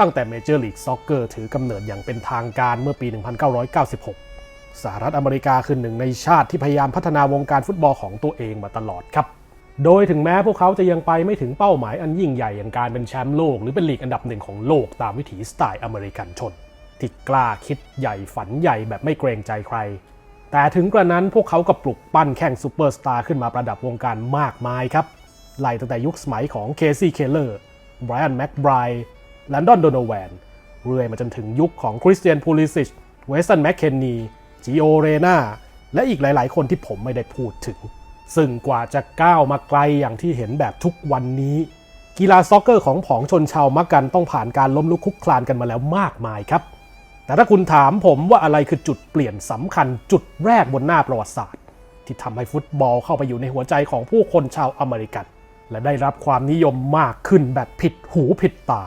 ตั้งแต่เมเจอร์ลีกซ็อกเกอร์ถือกำเนิดอย่างเป็นทางการเมื่อปี 1996 สหรัฐอเมริกาคือหนึ่งในชาติที่พยายามพัฒนาวงการฟุตบอลของตัวเองมาตลอดครับ โดยถึงแม้พวกเขาจะยังไปไม่ถึงเป้าหมายอันยิ่งใหญ่อย่างการเป็นแชมป์โลก หรือเป็นลีกอันดับหนึ่งของโลกตามวิถีสไตล์อเมริกันชน ที่กล้าคิดใหญ่ฝันใหญ่แบบไม่เกรงใจใคร แต่ถึงกระนั้นพวกเขาก็ปลุกปั้นแข่งซูเปอร์สตาร์ขึ้นมาประดับวงการมากมายครับไล่ตั้งแต่ยุคสมัยของเคซี่เคลเลอร์ไบรอันแม็กไบร์ แลนดอนโดโนแวน เรื่อยมาจนถึงยุคของคริสเตียนพูลิซิชเวสตันแมคเคนนีจิโอเรนาและอีกหลาย ๆ คนที่ผมไม่ได้พูดถึง ซึ่งกว่าจะก้าวมาไกลอย่างที่เห็นแบบทุกวันนี้ กีฬาซ็อกเกอร์ของผองชนชาวมักกันต้องผ่านการล้มลุกคลุกคลานกันมาแล้วมากมายครับ แต่ถ้าคุณถามผมว่าอะไรคือจุดเปลี่ยนสำคัญจุดแรกบนหน้าประวัติศาสตร์ ที่ทำให้ฟุตบอลเข้าไปอยู่ในหัวใจของผู้คนชาวอเมริกัน และได้รับความนิยมมากขึ้นแบบผิดหูผิดตา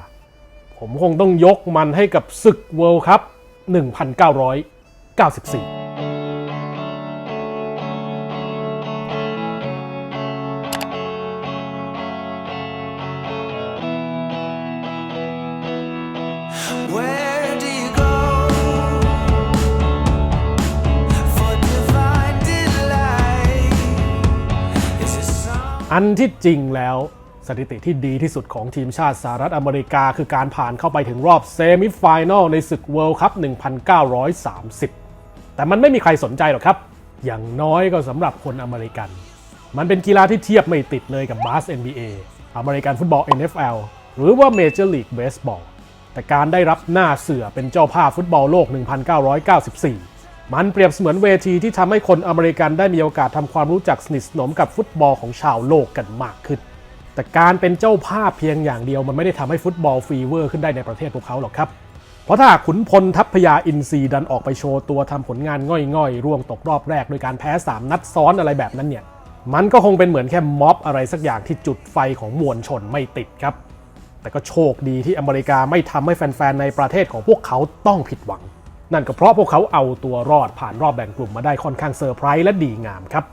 ผมคงต้องยกมันให้กับศึกเวิลด์คัพ1994 Where do you go for divine delight? Is it some อันที่จริงแล้ว สถิติที่ดีที่สุดของทีมชาติสหรัฐอเมริกา คือการผ่านเข้าไปถึงรอบเซมิไฟแนลในศึกเวิลด์คัพ 1930 แต่มันไม่มีใครสนใจหรอกครับ อย่างน้อยก็สำหรับคนอเมริกัน มันเป็นกีฬาที่เทียบไม่ติดเลยกับบาส NBA อเมริกันฟุตบอล NFL หรือว่า Major League Baseball แต่การได้รับหน้าเสือเป็นเจ้าภาพฟุตบอลโลก 1994มันเปรียบเสมือนเวทีที่ทำให้คนอเมริกันได้มีโอกาสทำความรู้จักสนิทสนมกับฟุตบอลของชาวโลกกันมากขึ้น แต่การเป็นเจ้าภาพเพียงอย่างเดียวมันไม่ได้ทำให้ฟุตบอลฟีเวอร์ขึ้นได้ในประเทศพวกเขาหรอกครับ เพราะถ้าขุนพลทัพพยาอินทรีดันออกไปโชว์ตัวทำผลงานง่อยๆ ร่วงตกรอบแรกโดยการแพ้ 3 นัดซ้อนอะไรแบบนั้นเนี่ย มันก็คงเป็นเหมือนแค่ม็อบอะไรสักอย่างที่จุดไฟของมวลชนไม่ติดครับ แต่ก็โชคดีที่อเมริกาไม่ทำให้แฟนๆในประเทศของพวกเขาต้องผิดหวัง นั่นก็เพราะพวกเขาเอาตัวรอดผ่านรอบแบ่งกลุ่มมาได้ค่อนข้างเซอร์ไพรส์และดีงามครับ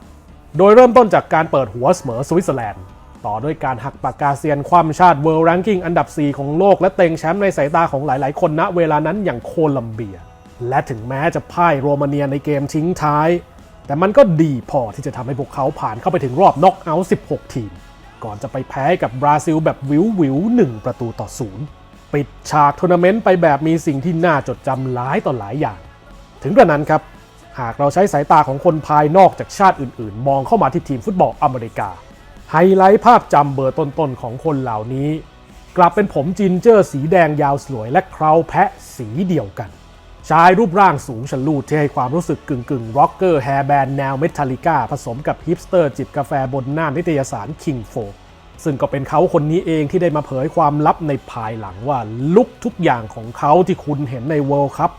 โดยเริ่มต้นจากการเปิดหัวเสมอสวิตเซอร์แลนด์ ต่อด้วยการหักปากกาเซียนความชาติ World Ranking อันดับ 4 ของโลก และเต็งแชมป์ในสายตาของหลาย ๆ คนณเวลานั้นอย่างโคลัมเบีย และถึงแม้จะพ่ายโรมาเนียในเกมทิ้งท้าย แต่มันก็ดีพอที่จะทำให้พวกเขาผ่านเข้าไปถึงรอบน็อกเอาท์16 ทีม ก่อนจะไปแพ้กับบราซิลแบบวิววิวๆ1ประตูต่อศูนย์ปิดฉากทัวร์นาเมนต์ไปแบบมีสิ่งที่น่าจดจำหลายต่อหลายอย่าง ถึงกระนั้นครับหากเราใช้สายตาของคนภายนอกจากชาติอื่น ๆ มองเข้ามาที่ทีมฟุตบอลอเมริกา ไฮไลท์ภาพจำเบอร์ต้นๆของคนเหล่านี้ กลับเป็นผมจินเจอร์สีแดงยาวสวยและเคราแพะสีเดียวกัน ชายรูปร่างสูงชะลูดที่ให้ความรู้สึกกึ่งกึ่งร็อกเกอร์แฮร์แบนแนวเมทัลลิก้าผสมกับฮิปสเตอร์จิบกาแฟบนหน้านิตยสารคิงโฟซึ่งก็เป็นเขาคนนี้เองที่ได้มาเผยความลับในภายหลังว่าลุกทุกอย่างของเขาที่คุณเห็นใน World Cup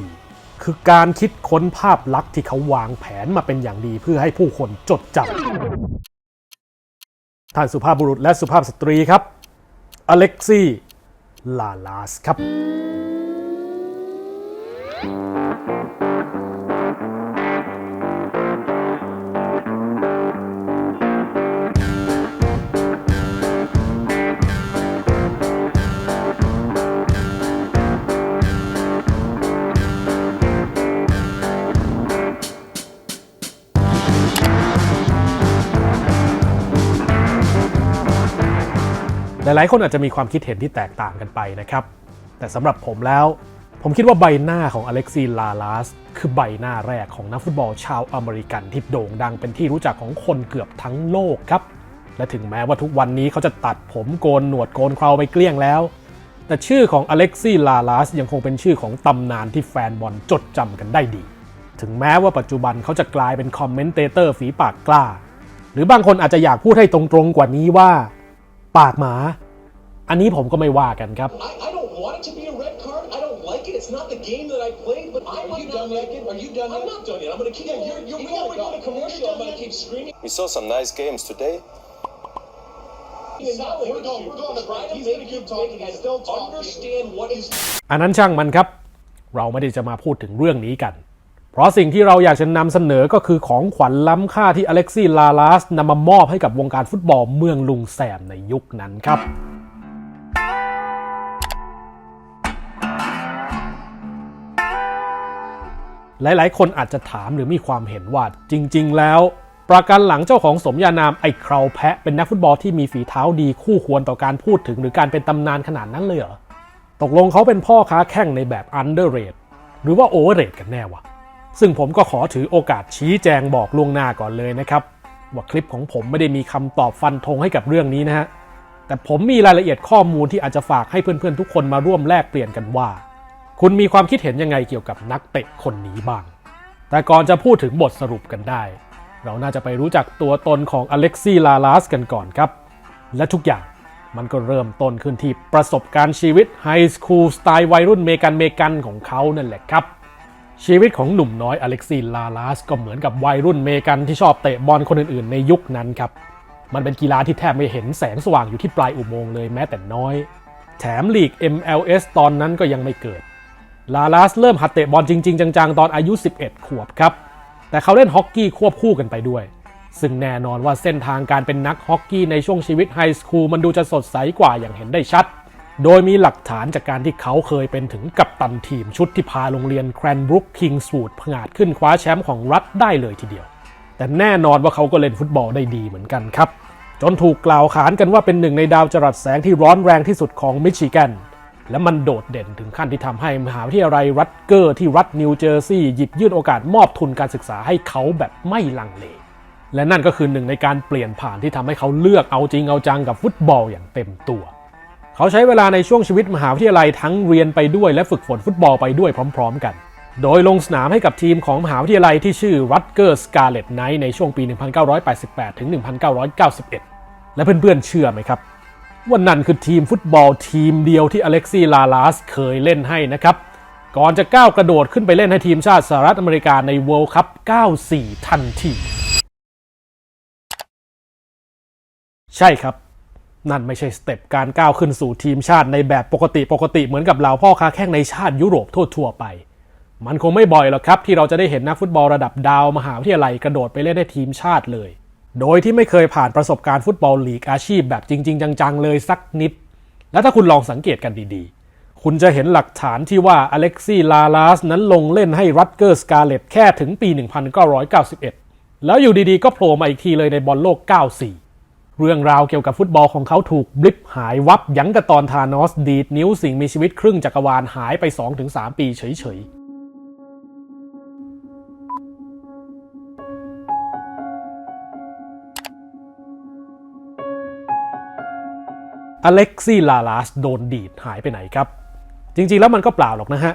94 คือการคิดค้นภาพลักษณ์ที่เขาวางแผนมาเป็นอย่างดีเพื่อให้ผู้คนจดจำ ท่านสุภาพบุรุษและสุภาพสตรีครับ อเล็กซี่ ลาลาสครับ ลายๆ คนอาจจะมีความคิดเห็นที่แตกต่างกันไปนะครับ แต่สำหรับผมแล้ว ผมคิดว่าใบหน้าของอเล็กซีลาลาสคือใบหน้าแรกของนักฟุตบอลชาวอเมริกันที่โด่งดังเป็นที่รู้จักของคนเกือบทั้งโลกครับ และถึงแม้ว่าทุกวันนี้เขาจะตัดผมโกนหนวดโกนเคราไปเกลี้ยงแล้ว แต่ชื่อของอเล็กซีลาลาสยังคงเป็นชื่อของตำนานที่แฟนบอลจดจำกันได้ดี ถึงแม้ว่าปัจจุบันเขาจะกลายเป็นคอมเมนเตเตอร์ฝีปากกล้า หรือบางคนอาจจะอยากพูดให้ตรงๆกว่านี้ว่า ปากหมา อันนี้ผมก็ไม่ว่ากันครับ I, I don't want it to be a red card. I don't like it. It's not the game that I played. But I Are you might done not yet? Are you done I'm yet? not done yet. I'm gonna keep. Yeah, going. you're- you're- Even we when we gotta go to go. commercial, Are you I'm gonna done keep screaming. We saw some nice games today. It's not like We're going- you we're going to try break. to He's make gonna you keep talking. make He's and still talking. understand what is อันนั้นช่างมันครับ เราไม่ได้จะมาพูดถึงเรื่องนี้กันเพ เพราะสิ่งที่เราอยากจะนำเสนอก็คือของขวัญล้ำค่าที่อเล็กซี่ลาลาสนำมามอบให้กับวงการฟุตบอลเมืองลุงแสมในยุคนั้นครับหลายๆ คนอาจจะถามหรือมีความเห็นว่าจริง ๆ แล้ว ประการหลังเจ้าของสมญานามไอ้คราวแพะเป็นนักฟุตบอลที่มีฝีเท้าดีคู่ควรต่อการพูดถึงหรือการเป็นตำนานขนาดนั้นเลยเหรอ ตกลงเขาเป็นพ่อค้าแข่งในแบบอันเดอร์เรทหรือว่าโอเวอร์เรทกันแน่วะ ซึ่งผมก็ขอถือโอกาสชี้แจงบอกล่วงหน้าก่อนเลยนะครับ ว่าคลิปของผมไม่ได้มีคำตอบฟันธงให้กับเรื่องนี้นะฮะแต่ผมมีรายละเอียดข้อมูลที่อาจจะฝากให้เพื่อนๆทุกคนมาร่วมแลกเปลี่ยนกันว่า คุณมีความคิดเห็นยังไงเกี่ยวกับนักเตะคนนี้บ้าง แต่ก่อนจะพูดถึงบทสรุปกันได้ เราน่าจะไปรู้จักตัวตนของอเล็กซี่ลาลาสกันก่อนครับ และทุกอย่างมันก็เริ่มต้นขึ้นที่ประสบการณ์ชีวิตไฮสคูลสไตล์วัยรุ่นเมกันเมกันของเขานั่นแหละครับ ชีวิตของหนุ่มน้อยอเล็กซีลาลาสก็เหมือนกับวัยรุ่นเมกันที่ชอบเตะบอลคนอื่นๆ ในยุคนั้นครับ มันเป็นกีฬาที่แทบไม่เห็นแสงสว่างอยู่ที่ปลายอุโมงค์เลยแม้แต่น้อย แถมลีก MLS ตอนนั้นก็ยังไม่เกิด ลาลาสเริ่มหัดเตะบอลจริง ๆ จังๆ ตอนอายุ 11 ขวบครับ แต่เขาเล่นฮอกกี้ควบคู่กันไปด้วย ซึ่งแน่นอนว่าเส้นทางการเป็นนักฮอกกี้ในช่วงชีวิตไฮสคูลมันดูจะสดใสกว่าอย่างเห็นได้ชัด โดยมีหลักฐานจากการที่เขาเคยเป็นถึงกัปตันทีมชุดที่พาโรงเรียนแครนบรุกคิงส์วูดผงาดขึ้นคว้าแชมป์ของรัฐได้เลยทีเดียว แต่แน่นอนว่าเขาก็เล่นฟุตบอลได้ดีเหมือนกันครับ จนถูกกล่าวขานกันว่าเป็นหนึ่งในดาวจรัสแสงที่ร้อนแรงที่สุดของมิชิแกนและมันโดดเด่นถึงขั้นที่ทำให้มหาวิทยาลัยรัตเกอร์ที่รัฐนิวเจอร์ซีย์หยิบยื่นโอกาสมอบทุนการศึกษาให้เขาแบบไม่ลังเล และนั่นก็คือหนึ่งในการเปลี่ยนผ่านที่ทำให้เขาเลือกเอาจริงเอาจังกับฟุตบอลอย่างเต็มตัว เขาใช้เวลาในช่วงชีวิตมหาวิทยาลัยทั้งเรียนไปด้วยและฝึกฝนฟุตบอลไปด้วยพร้อม ๆ กัน โดยลงสนามให้กับทีมของมหาวิทยาลัยที่ชื่อ Rutgers Scarlet Knight ในช่วงปี 1988 ถึง 1991 และเพื่อนๆเชื่อไหมครับว่านั่นคือทีมฟุตบอลทีมเดียวที่อเล็กซี่ลาลาสเคยเล่นให้นะครับ ก่อนจะก้าวกระโดดขึ้นไปเล่นให้ทีมชาติสหรัฐอเมริกาใน World Cup 94 ทันที ใช่ครับ นั่นไม่ใช่สเต็ปการก้าวขึ้นสู่ทีมชาติในแบบปกติปกติเหมือนกับเหล่าพ่อค้าแข่งในชาติยุโรปทั่วๆไป มันคงไม่บ่อยหรอกครับที่เราจะได้เห็นนักฟุตบอลระดับดาวมหาวิทยาลัยกระโดดไปเล่นให้ทีมชาติเลย โดยที่ไม่เคยผ่านประสบการณ์ฟุตบอลลีกอาชีพแบบจริง ๆ จังๆเลยสักนิด และถ้าคุณลองสังเกตกันดีๆ คุณจะเห็นหลักฐานที่ว่าอเล็กซี่ลาลาสนั้นลงเล่นให้รัตเกอร์สกาเลตแค่ถึงปี 1991 แล้วอยู่ดีๆ ก็โผล่มาอีกทีเลยในบอลโลก 94 เรื่องราวเกี่ยวกับฟุตบอลของเขาถูกบลิปหายวับยั้งกับตอนธานอสดีดนิ้วสิ่งมีชีวิตครึ่งจักรวาลหายไป 2-3 ปีเฉยๆอเล็กซี่ลาลาสโดนดีดหายไปไหนครับ จริงๆแล้วมันก็เปล่าหรอกนะฮะ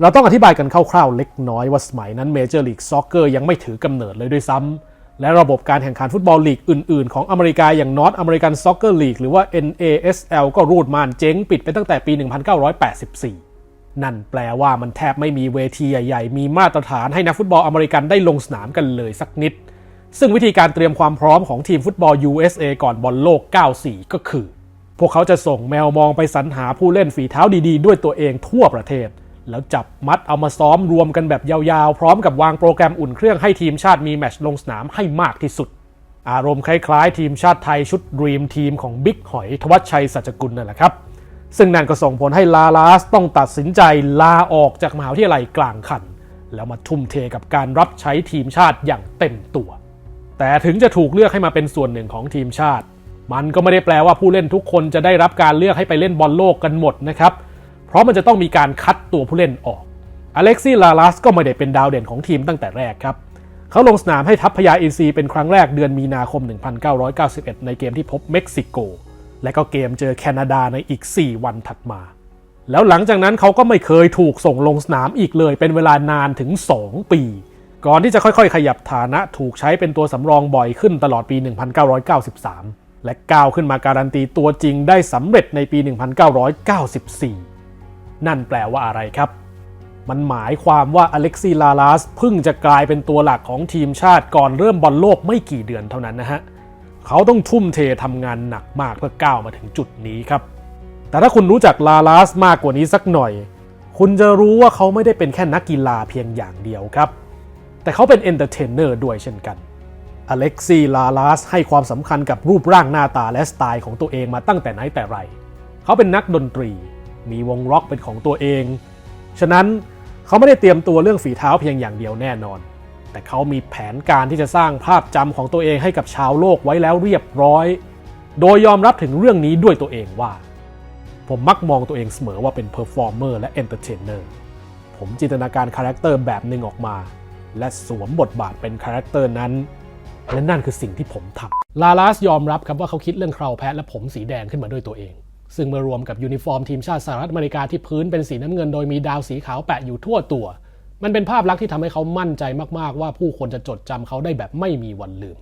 เราต้องอธิบายกันคร่าวๆเล็กน้อยว่าสมัยนั้นเมเจอร์ลีกซ็อกเกอร์ยังไม่ถือกำเนิดเลยด้วยซ้ำ และระบบการแข่งขันฟุตบอลลีกอื่น ๆ ของอเมริกาอย่างนอตอเมริกันซ็อกเกอร์ลีกหรือว่า NASL ก็รูดม่านเจ๊งปิดไปตั้งแต่ปี 1984 นั่นแปลว่ามันแทบไม่มีเวทีใหญ่ๆ มีมาตรฐานให้นักฟุตบอลอเมริกันได้ลงสนามกันเลยสักนิด ซึ่งวิธีการเตรียมความพร้อมของทีมฟุตบอล USA ก่อนบอลโลก 94 ก็คือ พวกเขาจะส่งแมวมองไปสรรหาผู้เล่นฝีเท้าดี ๆ ด้วยตัวเองทั่วประเทศ แล้วจับมัดเอามาซ้อมรวมกันแบบยาวๆ พร้อมกับวางโปรแกรมอุ่นเครื่องให้ทีมชาติมีแมตช์ลงสนามให้มากที่สุด อารมณ์คล้ายๆ ทีมชาติไทยชุดดรีมทีมของบิ๊กหอยทวัชชัยสัจกุลนั่นแหละครับ ซึ่งนั่นก็ส่งผลให้ลาลาสต้องตัดสินใจลาออกจากมหาวิทยาลัยกลางคัน แล้วมาทุ่มเทกับการรับใช้ทีมชาติอย่างเต็มตัว แต่ถึงจะถูกเลือกให้มาเป็นส่วนหนึ่งของทีมชาติ มันก็ไม่ได้แปลว่าผู้เล่นทุกคนจะได้รับการเลือกให้ไปเล่นบอลโลกกันหมดนะครับ เพราะมันจะต้องมีการคัดตัวผู้เล่นออกอเล็กซี่ลาลัสก็ไม่ได้เป็นดาวเด่นของทีมตั้งแต่แรกครับ เขาลงสนามให้ทัพพยาอินซีเป็นครั้งแรกเดือนมีนาคม 1991 ในเกมที่พบเม็กซิโก และก็เกมเจอแคนาดาในอีก 4 วันถัดมา แล้วหลังจากนั้นเขาก็ไม่เคยถูกส่งลงสนามอีกเลยเป็นเวลานานถึง 2 ปี ก่อนที่จะค่อยๆ ขยับฐานะถูกใช้เป็นตัวสำรองบ่อยขึ้นตลอดปี 1993 และก้าวขึ้นมาการันตีตัวจริงได้สำเร็จในปี 1994 นั่นแปลว่าอะไรครับ มันหมายความว่าอเล็กซีลาลาสเพิ่งจะกลายเป็นตัวหลักของทีมชาติก่อนเริ่มบอลโลกไม่กี่เดือนเท่านั้นนะฮะ เขาต้องทุ่มเททำงานหนักมากเพื่อก้าวมาถึงจุดนี้ครับ แต่ถ้าคุณรู้จักลาลาสมากกว่านี้สักหน่อย คุณจะรู้ว่าเขาไม่ได้เป็นแค่นักกีฬาเพียงอย่างเดียวครับ แต่เขาเป็นเอนเตอร์เทนเนอร์ด้วยเช่นกันอเล็กซีลาลาสให้ความสำคัญกับรูปร่างหน้าตาและสไตล์ของตัวเองมาตั้งแต่ไหนแต่ไร เขาเป็นนักดนตรี มีวงร็อกเป็นของตัวเอง ฉะนั้นเขาไม่ได้เตรียมตัวเรื่องฝีเท้าเพียงอย่างเดียวแน่นอน แต่เขามีแผนการที่จะสร้างภาพจำของตัวเองให้กับชาวโลกไว้แล้วเรียบร้อย โดยยอมรับถึงเรื่องนี้ด้วยตัวเองว่า ผมมักมองตัวเองเสมอว่าเป็นเพอร์ฟอร์เมอร์และเอนเตอร์เทนเนอร์ผมจินตนาการคาแรคเตอร์แบบหนึ่งออกมา และสวมบทบาทเป็นคาแรคเตอร์นั้นและนั่นคือสิ่งที่ผมทำลาลาสยอมรับครับว่าเขาคิดเรื่องคราวแพะและผมสีแดงขึ้นมาด้วยตัวเอง ซึ่งเมื่อรวมกับยูนิฟอร์มทีมชาติสหรัฐอเมริกาที่พื้นเป็นสีน้ำเงินโดยมีดาวสีขาวแปะอยู่ทั่วตัว มันเป็นภาพลักษณ์ที่ทำให้เขามั่นใจมากๆ ว่าผู้คนจะจดจำเขาได้แบบไม่มีวันลืม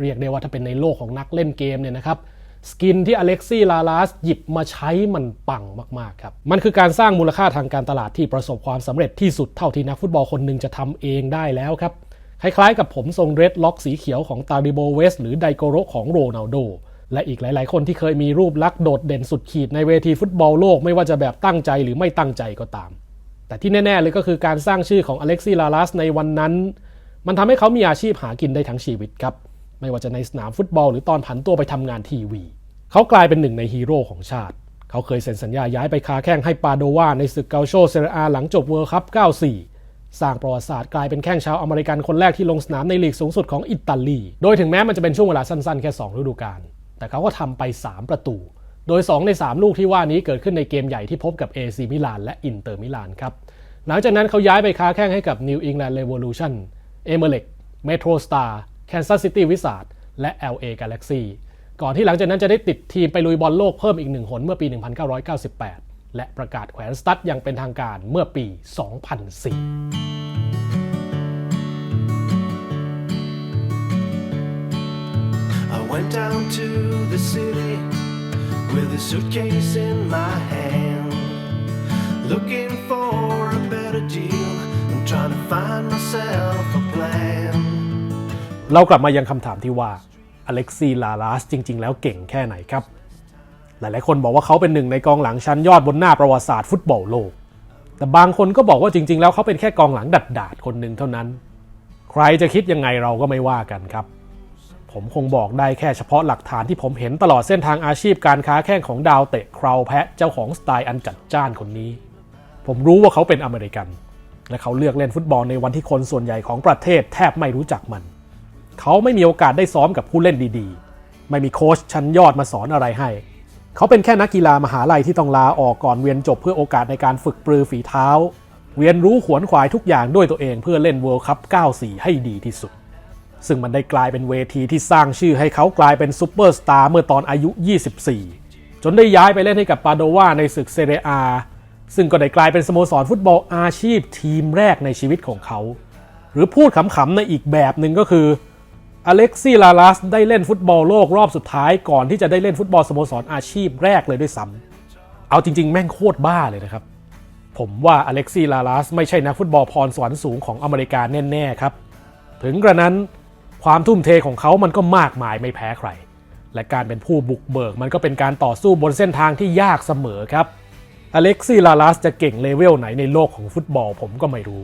เรียกได้ว่าถ้าเป็นในโลกของนักเล่นเกมเนี่ยนะครับสกินที่อเล็กซี่ลาลาสหยิบมาใช้มันปังมาก ๆ ครับ มันคือการสร้างมูลค่าทางการตลาดที่ประสบความสำเร็จที่สุดเท่าที่นักฟุตบอลคนหนึ่งจะทำเองได้แล้วครับ คล้ายๆกับผมทรงเรดล็อกสีเขียวของตาริโบเวส หรือไดโกโรของโรนัลโด และอีกหลาย ๆ คนที่เคยมีรูปลักษณ์โดดเด่นสุดขีดในเวทีฟุตบอลโลกไม่ว่าจะแบบตั้งใจหรือไม่ตั้งใจก็ตาม แต่ที่แน่ ๆ เลยก็คือการสร้างชื่อของอเล็กซี่ลาลาสในวันนั้น มันทำให้เขามีอาชีพหากินได้ทั้งชีวิตครับ ไม่ว่าจะในสนามฟุตบอลหรือตอนผันตัวไปทำงานทีวี เขากลายเป็นหนึ่งในฮีโร่ของชาติ เขาเคยเซ็นสัญญาย้ายไปคาแข้งให้ปาโดวาในศึกเกาโชเซเรอาหลังจบเวิลด์คัพ 94สร้างประวัติศาสตร์กลายเป็นแข้งชาวอเมริกันคนแรกที่ลงสนามในลีกสูงสุดของอิตาลี โดยถึงแม้มันจะเป็นช่วงเวลาสั้นๆ แค่ 2 ฤดูกาล แต่เขาก็ทำไป 3 ประตู โดย 2 ใน 3 ลูกที่ว่านี้เกิดขึ้นในเกมใหญ่ที่พบกับ AC มิลานและอินเตอร์มิลานครับ หลังจากนั้นเขาย้ายไปค้าแข้งให้กับ New England Revolution เอเมเล็ก Metro Star Kansas City Wizards และ LA Galaxy ก่อนที่หลังจากนั้นจะได้ติดทีมไปลุยบอลโลกเพิ่มอีกหนึ่งหนเมื่อปี 1998 และประกาศแขวนสตั๊ดอย่างเป็นทางการเมื่อปี 2004 went down to the city with a suitcase in my hand, looking for a better deal. I'm trying to find myself a plan. เรากลับมายังคำถามที่ว่าอเล็กซีลาลาสจริง ๆ แล้วเก่งแค่ไหนครับ หลายๆคนบอกว่าเขาเป็นหนึ่งในกองหลังชั้นยอดบนหน้าประวัติศาสตร์ฟุตบอลโลก แต่บางคนก็บอกว่าจริง ๆ แล้วเขาเป็นแค่กองหลังดัดดาดๆคนหนึ่งเท่านั้น ใครจะคิดยังไงเราก็ไม่ว่ากันครับ ผมคงบอกได้แค่เฉพาะหลักฐานที่ผมเห็นตลอดเส้นทางอาชีพการค้าแข่งของดาวเตะคราวแพะเจ้าของสไตล์อันจัดจ้านคนนี้ ผมรู้ว่าเขาเป็นอเมริกัน และเขาเลือกเล่นฟุตบอลในวันที่คนส่วนใหญ่ของประเทศแทบไม่รู้จักมัน เขาไม่มีโอกาสได้ซ้อมกับผู้เล่นดีๆ ไม่มีโค้ชชั้นยอดมาสอนอะไรให้ เขาเป็นแค่นักกีฬามหาลัยที่ต้องลาออกก่อนเรียนจบเพื่อโอกาสในการฝึกปรือฝีเท้าเรียนรู้ขวนขวายทุกอย่างด้วยตัวเองเพื่อเล่น World Cup 94 ให้ดีที่สุด ซึ่งมันได้กลายเป็นเวทีที่สร้างชื่อให้เขากลายเป็นซูเปอร์สตาร์เมื่อตอนอายุ 24 จนได้ย้ายไปเล่นให้กับปาโดวาในศึกเซเรียอาซึ่งก็ได้กลายเป็นสโมสรฟุตบอลอาชีพทีมแรกในชีวิตของเขา หรือพูดขำๆในอีกแบบหนึ่งก็คืออเล็กซี่ลาลัสได้เล่นฟุตบอลโลกรอบสุดท้ายก่อนที่จะได้เล่นฟุตบอลสโมสรอาชีพแรกเลยด้วยซ้ำเอาจริง ๆ แม่งโคตรบ้าเลยนะครับ ผมว่าอเล็กซี่ลาลัสไม่ใช่นักฟุตบอลพรสวรรค์สูงของอเมริกาแน่ ๆ ครับ ถึงกระนั้น ความทุ่มเทของเขามันก็มากมายไม่แพ้ใคร และการเป็นผู้บุกเบิกมันก็เป็นการต่อสู้บนเส้นทางที่ยากเสมอครับอเล็กซี่ลาลัสจะเก่งเลเวลไหนในโลกของฟุตบอลผมก็ไม่รู้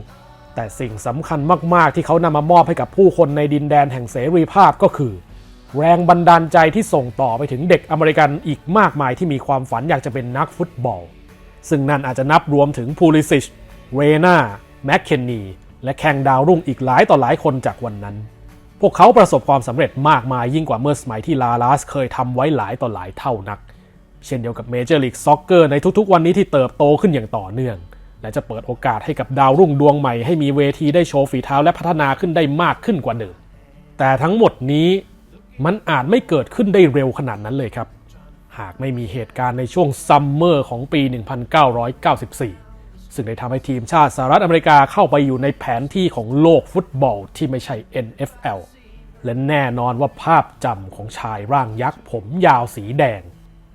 แต่สิ่งสำคัญมาก ๆ ที่เขานำมามอบให้กับผู้คนในดินแดนแห่งเสรีภาพก็คือ แรงบันดาลใจที่ส่งต่อไปถึงเด็กอเมริกันอีกมากมายที่มีความฝันอยากจะเป็นนักฟุตบอล ซึ่งนั่นอาจจะนับรวมถึงพูลิซิช เรนาแมคเคนนี และแข่งดาวรุ่งอีกหลายต่อหลายคนจากวันนั้น พวกเขาประสบความสำเร็จมากมายยิ่งกว่าเมื่อสมัยที่ลาลาสเคยทำไว้หลายต่อหลายเท่านัก เช่นเดียวกับเมเจอร์ลีกซ็อกเกอร์ในทุกๆ วันนี้ที่เติบโตขึ้นอย่างต่อเนื่อง และจะเปิดโอกาสให้กับดาวรุ่งดวงใหม่ให้มีเวทีได้โชว์ฝีเท้าและพัฒนาขึ้นได้มากขึ้นกว่าเดิม แต่ทั้งหมดนี้มันอาจไม่เกิดขึ้นได้เร็วขนาดนั้นเลยครับ หากไม่มีเหตุการณ์ในช่วงซัมเมอร์ของปี 1994 ซึ่งได้ทำให้ทีมชาติสหรัฐอเมริกาเข้าไปอยู่ในแผนที่ของโลกฟุตบอลที่ไม่ใช่ NFL และแน่นอนว่าภาพจำของชายร่างยักษ์ผมยาวสีแดง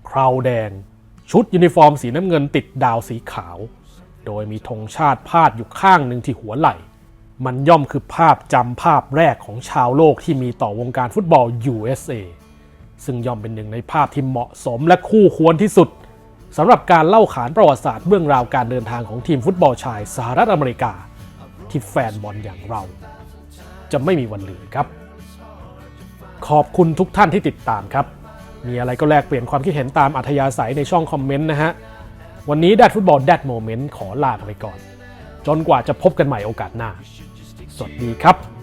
คราวแดง ชุดยูนิฟอร์มสีน้ำเงินติดดาวสีขาว โดยมีธงชาติพาดอยู่ข้างหนึ่งที่หัวไหล่ มันย่อมคือภาพจำภาพแรกของชาวโลกที่มีต่อวงการฟุตบอล USA ซึ่งย่อมเป็นหนึ่งในภาพที่เหมาะสมและคู่ควรที่สุด สำหรับการเล่าขานประวัติศาสตร์เรื่องราวการเดินทางของทีมฟุตบอลชายสหรัฐอเมริกา ที่แฟนบอลอย่างเรา จะไม่มีวันลืมครับ ขอบคุณทุกท่านที่ติดตามครับ มีอะไรก็แลกเปลี่ยนความคิดเห็นตามอัธยาศัยในช่องคอมเมนต์นะฮะ วันนี้แดดฟุตบอลแดดโมเมนต์ขอลาไปก่อน จนกว่าจะพบกันใหม่โอกาสหน้า สวัสดีครับ